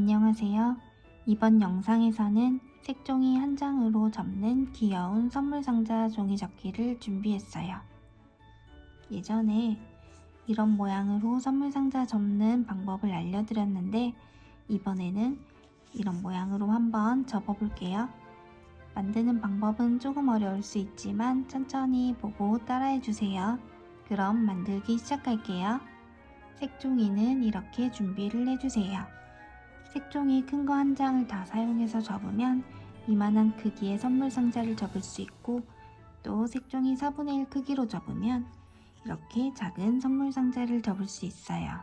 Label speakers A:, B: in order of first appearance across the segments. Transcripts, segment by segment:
A: 안녕하세요. 이번 영상에서는 색종이 한 장으로 접는 귀여운 선물 상자 종이 접기를 준비했어요. 예전에 이런 모양으로 선물 상자 접는 방법을 알려드렸는데 이번에는 이런 모양으로 한번 접어볼게요. 만드는 방법은 조금 어려울 수 있지만 천천히 보고 따라해 주세요. 그럼 만들기 시작할게요. 색종이는 이렇게 준비를 해주세요. 색종이 큰 거 한 장을 다 사용해서 접으면 이만한 크기의 선물 상자를 접을 수 있고 또 색종이 4분의 1 크기로 접으면 이렇게 작은 선물 상자를 접을 수 있어요.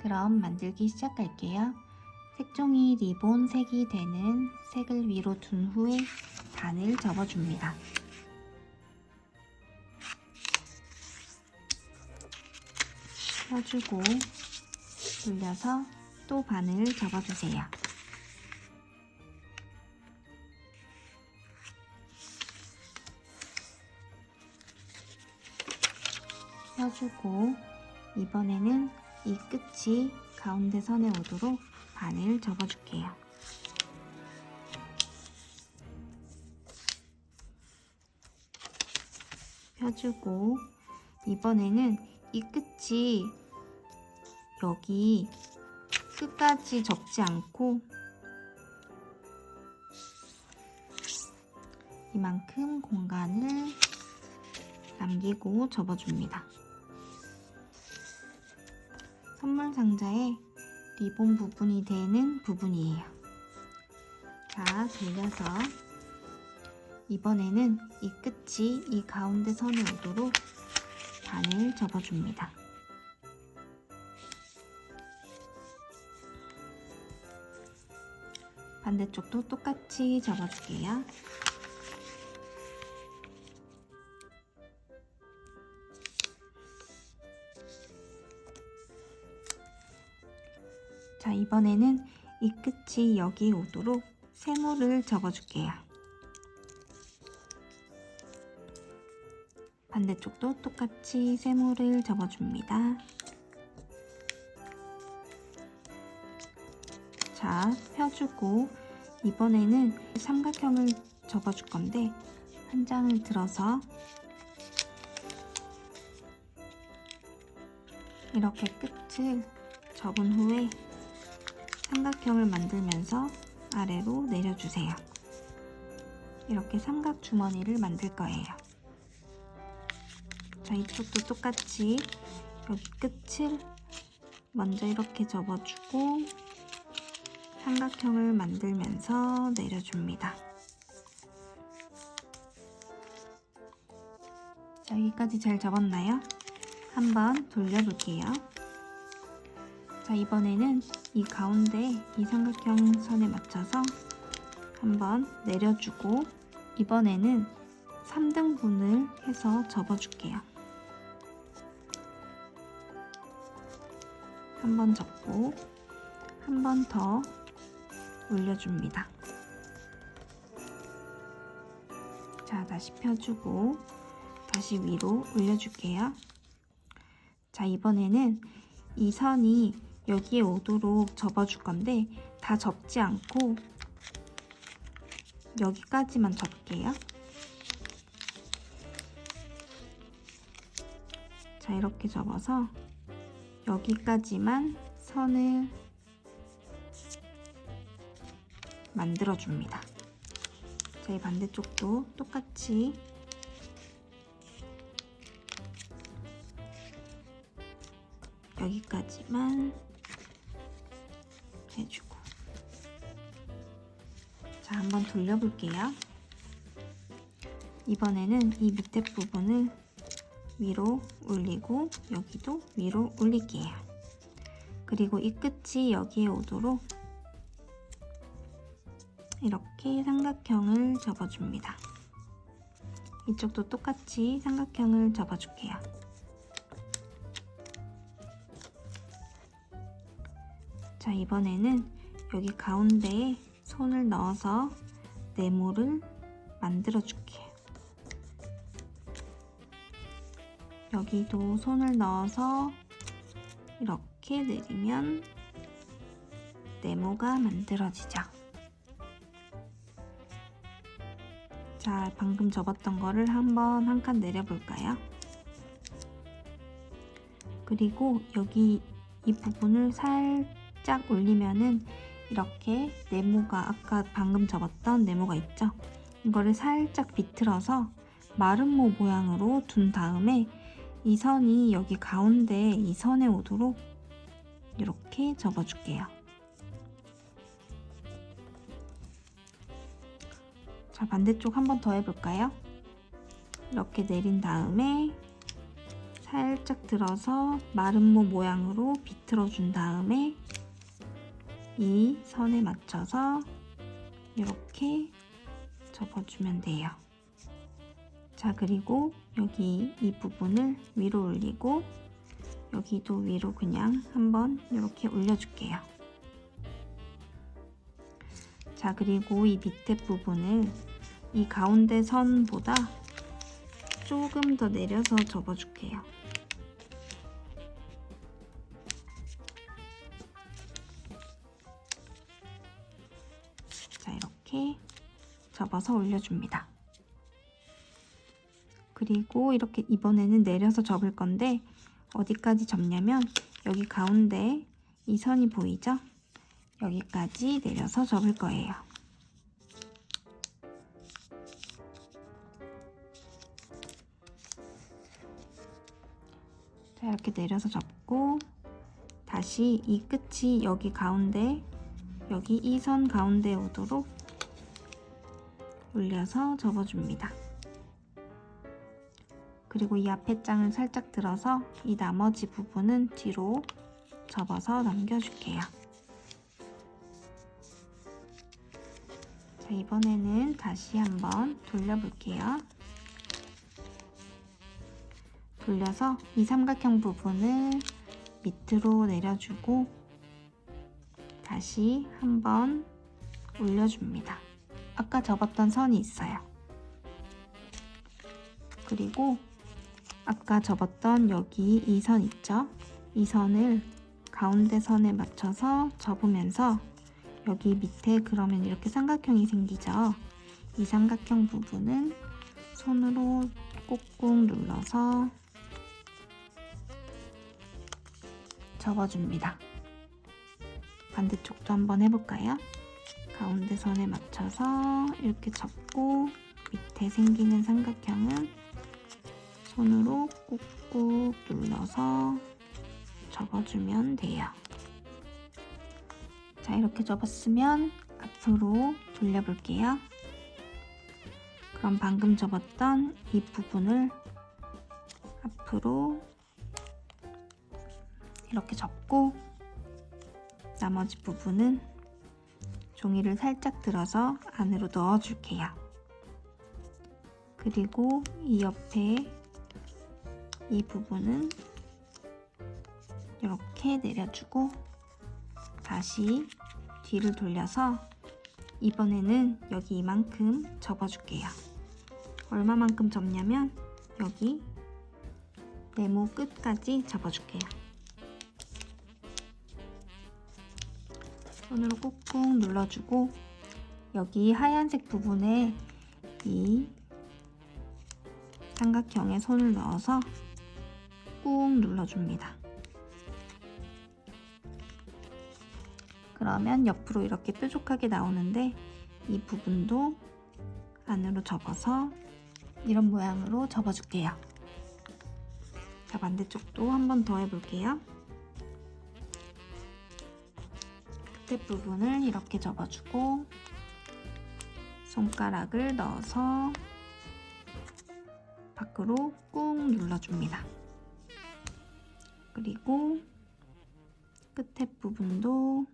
A: 그럼 만들기 시작할게요. 색종이 리본 색이 되는 색을 위로 둔 후에 반을 접어줍니다. 펴주고 돌려서 또 반을 접어주세요. 펴주고 이번에는 이 끝이 가운데 선에 오도록 반을 접어줄게요. 펴주고 이번에는 이 끝이 여기 끝까지 접지 않고 이만큼 공간을 남기고 접어줍니다. 선물 상자에 리본 부분이 되는 부분이에요. 자, 돌려서 이번에는 이 끝이 이 가운데 선에 오도록 반을 접어줍니다. 반대쪽도 똑같이 접어줄게요. 자, 이번에는 이 끝이 여기 오도록 세모를 접어줄게요. 반대쪽도 똑같이 세모를 접어줍니다. 자, 펴주고 이번에는 삼각형을 접어줄 건데 한 장을 들어서 이렇게 끝을 접은 후에 삼각형을 만들면서 아래로 내려주세요. 이렇게 삼각 주머니를 만들 거예요. 자, 이쪽도 똑같이 여기 끝을 먼저 이렇게 접어주고 삼각형을 만들면서 내려줍니다. 자, 여기까지 잘 접었나요? 한번 돌려볼게요. 자, 이번에는 이 가운데 이 삼각형 선에 맞춰서 한번 내려주고 이번에는 3등분을 해서 접어줄게요. 한번 접고 한 번 더 올려줍니다. 자, 다시 펴주고 다시 위로 올려줄게요. 자, 이번에는 이 선이 여기에 오도록 접어줄 건데 다 접지 않고 여기까지만 접게요. 자, 이렇게 접어서 여기까지만 선을 만들어줍니다. 자, 이 반대쪽도 똑같이 여기까지만 해주고 자, 한번 돌려볼게요. 이번에는 이 밑에 부분을 위로 올리고 여기도 위로 올릴게요. 그리고 이 끝이 여기에 오도록 이렇게 삼각형을 접어줍니다. 이쪽도 똑같이 삼각형을 접어줄게요. 자, 이번에는 여기 가운데에 손을 넣어서 네모를 만들어 줄게요. 여기도 손을 넣어서 이렇게 내리면 네모가 만들어지죠. 자, 방금 접었던 거를 한번 한 칸 내려볼까요? 그리고 여기 이 부분을 살짝 올리면은 이렇게 네모가 아까 방금 접었던 네모가 있죠? 이거를 살짝 비틀어서 마름모 모양으로 둔 다음에 이 선이 여기 가운데 이 선에 오도록 이렇게 접어줄게요. 자, 반대쪽 한 번 더 해볼까요? 이렇게 내린 다음에 살짝 들어서 마름모 모양으로 비틀어 준 다음에 이 선에 맞춰서 이렇게 접어주면 돼요. 자, 그리고 여기 이 부분을 위로 올리고 여기도 위로 그냥 한번 이렇게 올려줄게요. 자, 그리고 이 밑에 부분을 이 가운데 선보다 조금 더 내려서 접어줄게요. 자, 이렇게 접어서 올려줍니다. 그리고 이렇게 이번에는 내려서 접을 건데 어디까지 접냐면 여기 가운데 이 선이 보이죠? 여기까지 내려서 접을 거예요. 이렇게 내려서 접고 다시 이 끝이 여기 가운데 여기 이 선 가운데 오도록 올려서 접어줍니다. 그리고 이 앞에 장을 살짝 들어서 이 나머지 부분은 뒤로 접어서 넘겨줄게요. 자, 이번에는 다시 한번 돌려볼게요. 돌려서 이 삼각형 부분을 밑으로 내려주고 다시 한번 올려줍니다. 아까 접었던 선이 있어요. 그리고 아까 접었던 여기 이 선 있죠? 이 선을 가운데 선에 맞춰서 접으면서 여기 밑에 그러면 이렇게 삼각형이 생기죠? 이 삼각형 부분은 손으로 꾹꾹 눌러서 접어줍니다. 반대쪽도 한번 해볼까요? 가운데 선에 맞춰서 이렇게 접고 밑에 생기는 삼각형은 손으로 꾹꾹 눌러서 접어주면 돼요. 자, 이렇게 접었으면 앞으로 돌려볼게요. 그럼 방금 접었던 이 부분을 앞으로 이렇게 접고 나머지 부분은 종이를 살짝 들어서 안으로 넣어줄게요. 그리고 이 옆에 이 부분은 이렇게 내려주고 다시 뒤를 돌려서 이번에는 여기 이만큼 접어줄게요. 얼마만큼 접냐면 여기 네모 끝까지 접어줄게요. 손으로 꾹꾹 눌러주고 여기 하얀색 부분에 이 삼각형에 손을 넣어서 꾹 눌러줍니다. 그러면 옆으로 이렇게 뾰족하게 나오는데 이 부분도 안으로 접어서 이런 모양으로 접어줄게요. 자, 반대쪽도 한 번 더 해볼게요. 끝에 부분을 이렇게 접어주고 손가락을 넣어서 밖으로 꾹 눌러줍니다. 그리고 끝에 부분도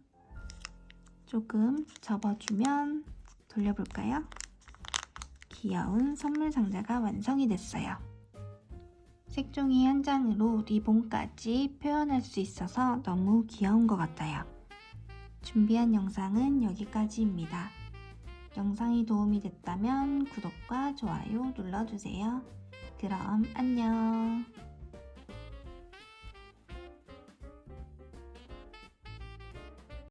A: 조금 접어주면 돌려볼까요? 귀여운 선물 상자가 완성이 됐어요. 색종이 한 장으로 리본까지 표현할 수 있어서 너무 귀여운 것 같아요. 준비한 영상은 여기까지입니다. 영상이 도움이 됐다면 구독과 좋아요 눌러주세요. 그럼 안녕.